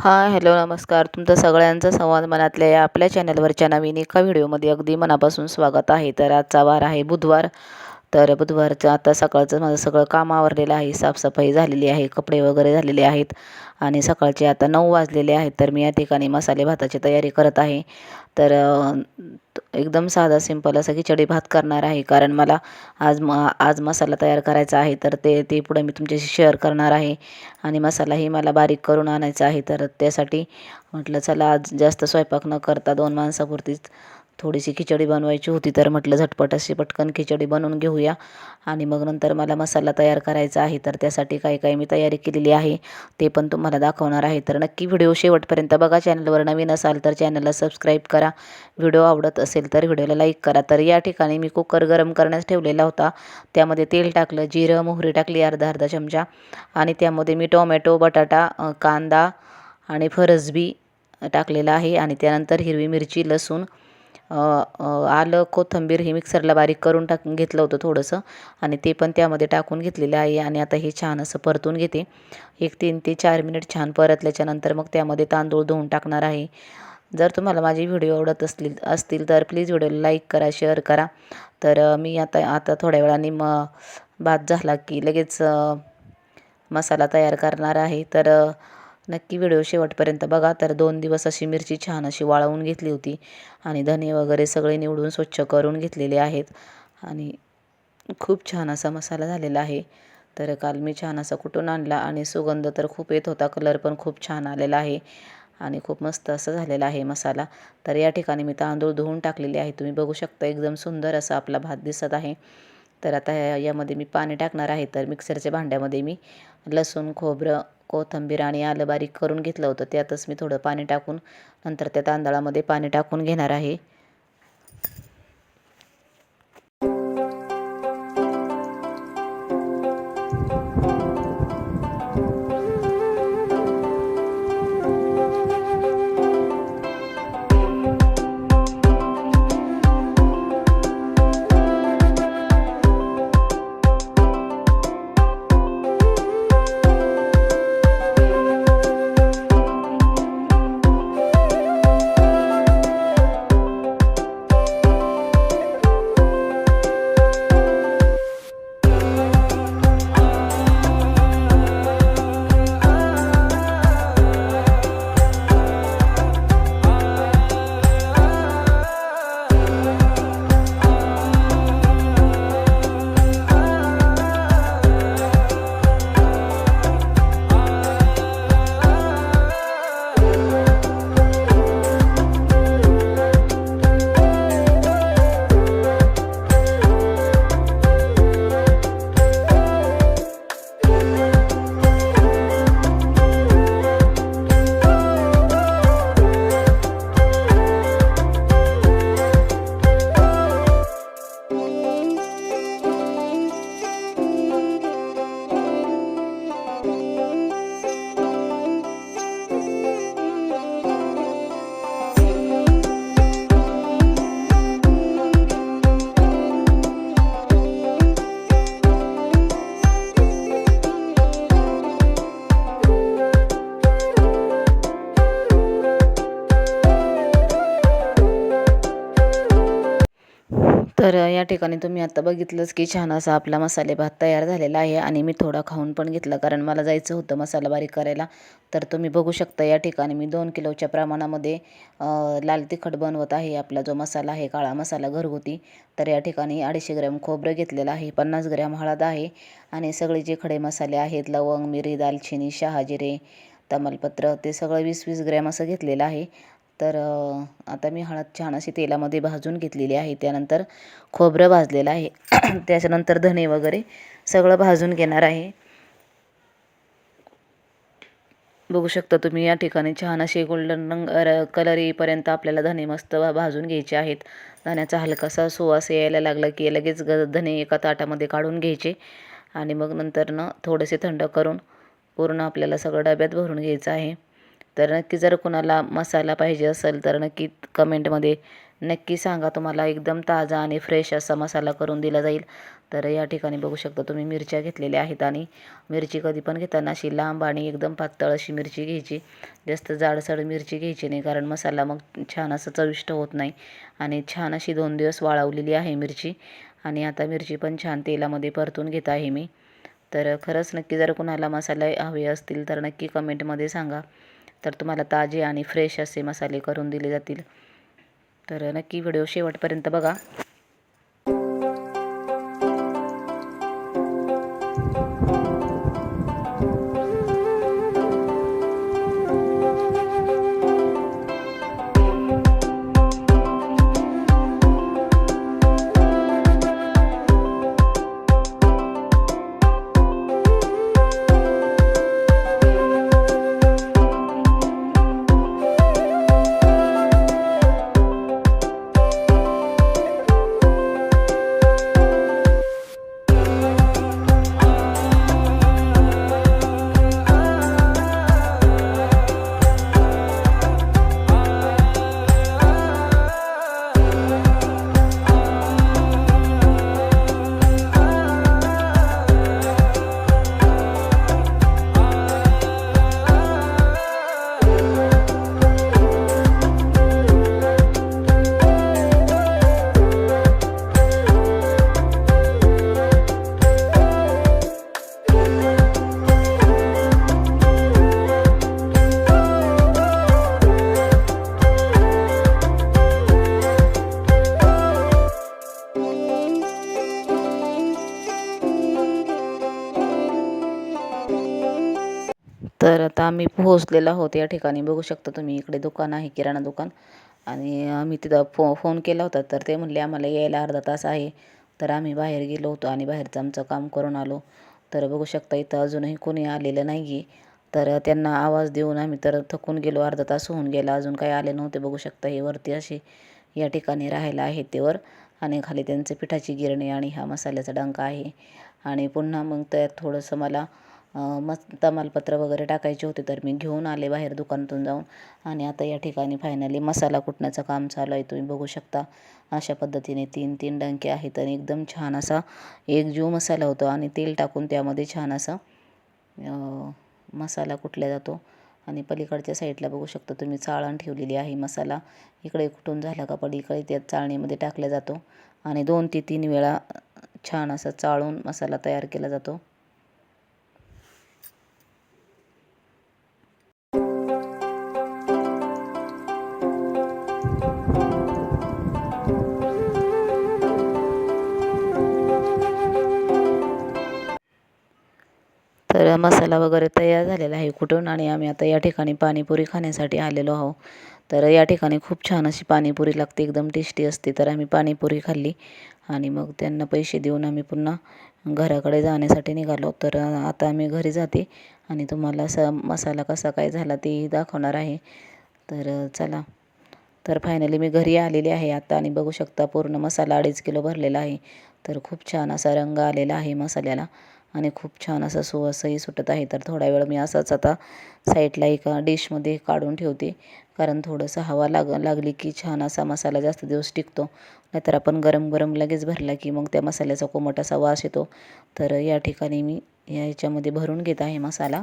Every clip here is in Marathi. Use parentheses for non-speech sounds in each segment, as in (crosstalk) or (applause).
हां हॅलो नमस्कार. तुमचं सगळ्यांचं संवाद मनातल्या या आपल्या चॅनलवरच्या नवीन एका व्हिडिओमध्ये अगदी मनापासून स्वागत आहे. तर आजचा वार आहे बुधवार. तर बुधवारचं आता सकाळचं माझं सगळं काम आवरलेलं आहे. साफसफाई झालेली आहे कपडे वगैरे झालेले आहेत आणि सकाळचे आता नऊ वाजलेले आहेत. तर मी या ठिकाणी मसाले भाताची तयारी करत आहे. तर एकदम साधा सिंपल असा खिचडी भात करणार आहे. कारण मला आज म आज मसाला तयार करायचा आहे तर ते ते पुढे मी तुमच्याशी शेअर करणार आहे. आणि मसालाही मला बारीक करून आणायचा आहे तर त्यासाठी म्हटलं चला आज जास्त स्वयंपाक न करता दोन माणसापुरतीच थोडीशी खिचडी बनवायची होती तर म्हटलं झटपट अशी पटकन खिचडी बनवून घेऊया. आणि मग नंतर मला मसाला तयार करायचा आहे तर त्यासाठी काही काही मी तयारी केलेली आहे ते पण तुम्हाला दाखवणार आहे. तर नक्की व्हिडिओ शेवटपर्यंत बघा. चॅनलवर नवीन असाल तर चॅनलला सबस्क्राईब करा. व्हिडिओ आवडत असेल तर व्हिडिओला लाईक करा. तर या ठिकाणी मी कुकर गरम करण्यास ठेवलेला होता. त्यामध्ये तेल टाकलं जिरं मोहरी टाकली अर्धा अर्धा चमचा. आणि त्यामध्ये मी टोमॅटो बटाटा कांदा आणि फरसबी टाकलेला आहे. आणि त्यानंतर हिरवी मिरची लसूण आलं कोथिंबीर हे मिक्सरला बारीक करून टाक घेतलं होतं थोडंसं. आणि ते पण त्यामध्ये टाकून घेतलेलं आहे. आणि आता हे छान असं परतून घेते. एक तीन ते चार मिनिट छान परतल्याच्यानंतर मग त्यामध्ये तांदूळ धुवून टाकणार आहे. जर तुम्हाला माझी व्हिडिओ आवडत असतील असतील तर प्लीज व्हिडिओला लाईक करा शेअर करा. तर मी आता आता थोड्या वेळाने म भात झाला की लगेच मसाला तयार करणार आहे. तर नक्की व्हिडिओ शेवटपर्यंत बघा. तर दोन दिवस अशी मिरची छान अशी वाळवून घेतली होती. आणि धने वगैरे सगळे निवडून स्वच्छ करून घेतलेले आहेत. आणि खूप छान असा मसाला झालेला आहे. तर काल मी छान असा कुठून आणला आणि सुगंध तर खूप येत होता. कलर पण खूप छान आलेला आहे. आणि खूप मस्त असं झालेला आहे मसाला. तर या ठिकाणी मी तांदूळ धुवून टाकलेले आहे. तुम्ही बघू शकता एकदम सुंदर असा आपला भात दिसत आहे. तर आता यामध्ये मी पाणी टाकणार आहे तर मिक्सरच्या भांड्यामध्ये मी लसूण खोबरं कोथिंबीर आणि आलं बारीक करून घेतलं होतं. त्यातच मी थोडं पाणी टाकून नंतर त्या तांदळामध्ये पाणी टाकून घेणार आहे. तर या ठिकाणी तुम्ही आता बघितलंच की छान असा आपला मसाले भात तयार झालेला आहे आणि मी थोडा खाऊन पण घेतला कारण मला जायचं होतं मसाला बारीक करायला. तर तुम्ही बघू शकता या ठिकाणी मी दोन किलोच्या प्रमाणामध्ये लाल तिखट बनवत आहे. आपला जो मसाला आहे काळा मसाला घरगुती तर या ठिकाणी अडीचशे ग्रॅम खोबरं घेतलेलं आहे पन्नास ग्रॅम हळद आहे. आणि सगळे जे खडे मसाले आहेत लवंग मिरी दालचिनी शहाजिरे तमालपत्र ते सगळं वीस वीस ग्रॅम असं घेतलेलं आहे. तर आता मी हळद छान अशी तेलामध्ये भाजून घेतलेली आहे. त्यानंतर खोबरं भाजलेलं आहे. (clears throat) त्याच्यानंतर धने वगैरे सगळं भाजून घेणार आहे. बघू शकता तुम्ही या ठिकाणी छान असे गोल्डन रंग कलर येईपर्यंत आपल्याला धने मस्त भाजून घ्यायचे आहेत. धण्याचा हलकासा सुवास यायला लागला की लगेच ग धने एका ताटामध्ये काढून घ्यायचे. आणि मग नंतर ना थोडेसे थंड करून पूर्ण आपल्याला सगळं डब्यात भरून घ्यायचं आहे. तर नक्की जर कुणाला मसाला पाहिजे असेल तर नक्की कमेंटमध्ये नक्की सांगा. तुम्हाला एकदम ताजा आणि फ्रेश असा मसाला करून दिला जाईल. तर या ठिकाणी बघू शकता तुम्ही मिरच्या घेतलेल्या आहेत आणि मिरची कधी पण घेताना अशी लांब आणि एकदम पातळ अशी मिरची घ्यायची. जास्त जाडसड मिरची घ्यायची नाही कारण मसाला मग छान असं चविष्ट होत नाही. आणि छान अशी दोन दिवस वाळवलेली आहे मिरची. आणि आता मिरची पण छान तेलामध्ये परतून घेत आहे मी. तर खरंच नक्की जर कुणाला मसाला हवे असतील तर नक्की कमेंटमध्ये सांगा. तर तुम्हाला ताजे आणि फ्रेश असे मसाले करून दिले जातील. तर नक्की व्हिडिओ शेवटपर्यंत बघा. तर आता आम्ही पोहोचलेलो आहोत या ठिकाणी. बघू शकता तुम्ही इकडे दुकान आहे किराणा दुकान. आणि आम्ही तिथं फो फोन केला होता तर ते म्हणले आम्हाला यायला अर्धा तास आहे. तर आम्ही बाहेर गेलो होतो आणि बाहेरचं आमचं काम करून आलो. तर बघू शकता इथं अजूनही कोणी आलेलं नाही आहे तर त्यांना आवाज देऊन आम्ही तर थकून गेलो. अर्धा तास होऊन गेला अजून काही आले नव्हते. बघू शकता हे वरती असे या ठिकाणी राहायला आहे ते वर. आणि खाली त्यांचे पिठाची गिरणी आणि हा मसाल्याचा डंका आहे. आणि पुन्हा मग त्यात थोडंसं मला मस्त तमालपत्र वगैरे टाकायचे होते तर मी घेऊन आले बाहेर दुकानातून जाऊन. आणि आता या ठिकाणी फायनली मसाला कुटण्याचं काम चालू आहे. तुम्ही बघू शकता अशा पद्धतीने तीन तीन डंके आहेत आणि एकदम छान असा एक जीव मसाला होतो. आणि तेल टाकून त्यामध्ये छान असा मसाला कुटला जातो. आणि पलीकडच्या साईडला बघू शकता तुम्ही चाळण ठेवलेली आहे मसाला. इकडे कुठून झाला का पलीकडे त्या चाळणीमध्ये टाकला जातो. आणि दोन ते तीन वेळा छान असा चाळून मसाला तयार केला जातो. मसाला वगैरे तयार झालेला आहे कुठून आणि आम्ही आता या ठिकाणी पाणीपुरी खाण्यासाठी आलेलो आहो तर या ठिकाणी खूप छान अशी पाणीपुरी लागते एकदम टेस्टी असते. तर आम्ही पाणीपुरी खाल्ली आणि मग त्यांना पैसे देऊन आम्ही पुन्हा घराकडे जाण्यासाठी निघालो. तर आता आम्ही घरी जाते आणि तुम्हाला स मसाला कसा काय झाला तेही दाखवणार आहे. तर चला. तर फायनली मी घरी आलेली आहे आता आणि बघू शकता पूर्ण मसाला अडीच किलो भरलेला आहे. तर खूप छान असा रंग आलेला आहे मसाल्याला. आणि खूप छान असा सुवासही सुटत आहे. तर थोडा वेळ मी असाच आता साईडला एका डिशमध्ये काढून ठेवते. कारण थोडंसं हवा लाग लागली की छान असा मसाला जास्त दिवस टिकतो. नाहीतर आपण गरम गरम लगेच भरला की मग त्या मसाल्याचा कोमट असा वास येतो. तर या ठिकाणी मी या भरून घेत आहे मसाला.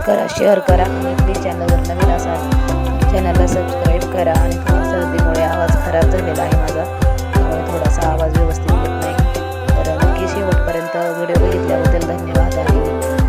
लाईक करा शेअर करा. आणि प्लीज चॅनलवर नवीन असाल चॅनलला सबस्क्राईब करा आणि थोडा सर्दीमुळे आवाज खराब झालेला आहे माझा. त्यामुळे थोडासा आवाज व्यवस्थित येत नाही. तर नक्की शेवटपर्यंत व्हिडिओ बघितल्याबद्दल धन्यवाद आणि